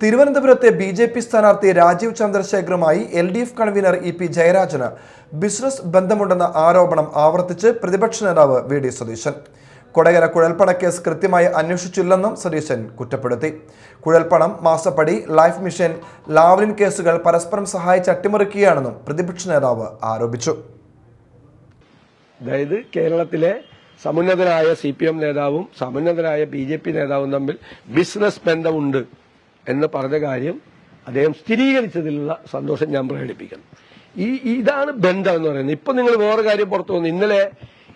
തിരുവനന്തപുരത്തെ B J P സ്ഥാനാർത്ഥി Rajeev ചന്ദ്രശേഖറുമായി L D F convener E P ജയരാജന് business ബന്ധമുണ്ടെന്ന ആരോപണം ആവർത്തിച്ച് പ്രതിപക്ഷ നേതാവ് വി ഡി സതീശൻ. കൊടകര കുഴൽപ്പണ കേസ് കൃത്യമായി അന്വേഷിച്ചില്ലെന്നും സതീശൻ കുറ്റപ്പെടുത്തി. കുഴൽപ്പണം മാസപ്പടി ലൈഫ് മിഷൻ ലാവ്ലിൻ കേസുകൾ പരസ്പരം സഹായിച്ച് അട്ടിമറിക്കുകയാണെന്നും പ്രതിപക്ഷ നേതാവ് ആരോപിച്ചു. അതായത് കേരളത്തിലെ സമുന്നതരായ സി പി എം നേതാവും സമുന്നതരായ ബി ജെ പി നേതാവും തമ്മിൽ ബിസിനസ് ബന്ധമുണ്ട്. എന്ന് പറഞ്ഞ കാര്യം അദ്ദേഹം സ്ഥിരീകരിച്ചതിലുള്ള സന്തോഷം ഞാൻ പ്രകടിപ്പിക്കുന്നു. ഈ ഇതാണ് ബന്ധം എന്ന് പറയുന്നത്. ഇപ്പൊ നിങ്ങൾ വേറെ കാര്യം പുറത്തു വന്നു. ഇന്നലെ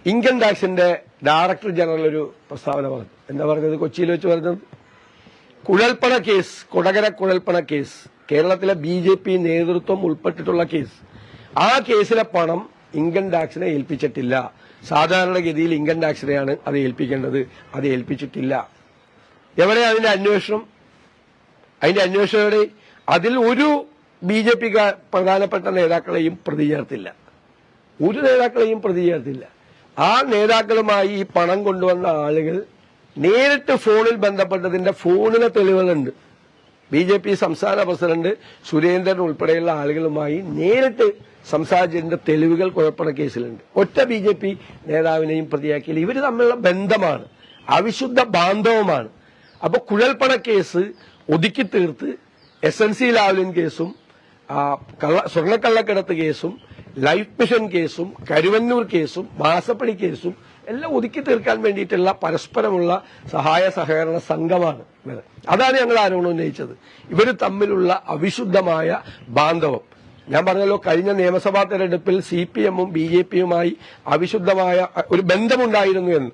ഇൻകം ടാക്സിന്റെ ഡയറക്ടർ ജനറൽ ഒരു പ്രസ്താവന പറഞ്ഞു. എന്താ പറഞ്ഞത് കൊച്ചിയിൽ വെച്ച് പറഞ്ഞത്? കുഴൽപ്പണ കേസ് കൊടകര കുഴൽപ്പണ കേസ് കേരളത്തിലെ ബി ജെ പി നേതൃത്വം ഉൾപ്പെട്ടിട്ടുള്ള കേസ്. ആ കേസിലെ പണം ഇൻകം ടാക്സിനെ ഏൽപ്പിച്ചിട്ടില്ല. സാധാരണഗതിയിൽ ഇൻകം ടാക്സിനെയാണ് അത് ഏൽപ്പിക്കേണ്ടത്. അത് ഏൽപ്പിച്ചിട്ടില്ല. എവിടെ അതിന്റെ അന്വേഷണം? അതിന്റെ അന്വേഷണം അതിൽ ഒരു ബി ജെ പി പ്രധാനപ്പെട്ട നേതാക്കളെയും പ്രതി ചേർത്തില്ല ഒരു നേതാക്കളെയും പ്രതി ചേർത്തില്ല ആ നേതാക്കളുമായി ഈ പണം കൊണ്ടുവന്ന ആളുകൾ നേരിട്ട് ഫോണിൽ ബന്ധപ്പെട്ടതിന്റെ ഫോണിലെ തെളിവുകളുണ്ട്. ബി ജെ പി സംസ്ഥാന പ്രസിഡന്റ് സുരേന്ദ്രൻ ഉൾപ്പെടെയുള്ള ആളുകളുമായി നേരിട്ട് സംസാരിച്ചതിന്റെ തെളിവുകൾ കുഴപ്പണ കേസിലുണ്ട്. ഒറ്റ ബി ജെ പി നേതാവിനെയും പ്രതിയാക്കിയില്ല. ഇവർ തമ്മിലുള്ള ബന്ധമാണ്. അവിശുദ്ധ ബാന്ധവമാണ്. അപ്പൊ കുഴൽപ്പണ കേസ് ഒതുക്കി തീർത്ത് എസ് എൻ സി ലാവ്ലിൻ കേസും സ്വർണക്കള്ളക്കടത്ത് കേസും ലൈഫ് മിഷൻ കേസും കരുവന്നൂർ കേസും മാസപ്പടി കേസും എല്ലാം ഒതുക്കി തീർക്കാൻ വേണ്ടിയിട്ടുള്ള പരസ്പരമുള്ള സഹായ സഹകരണ സംഘമാണ് അതാണ് ഞങ്ങൾ ആരോപണം ഉന്നയിച്ചത്. ഇവർ തമ്മിലുള്ള അവിശുദ്ധമായ ബാന്ധവം. ഞാൻ പറഞ്ഞല്ലോ കഴിഞ്ഞ നിയമസഭാ തെരഞ്ഞെടുപ്പിൽ സി പി എമ്മും ബി ജെ പിയുമായി അവിശുദ്ധമായ ഒരു ബന്ധമുണ്ടായിരുന്നു എന്ന്.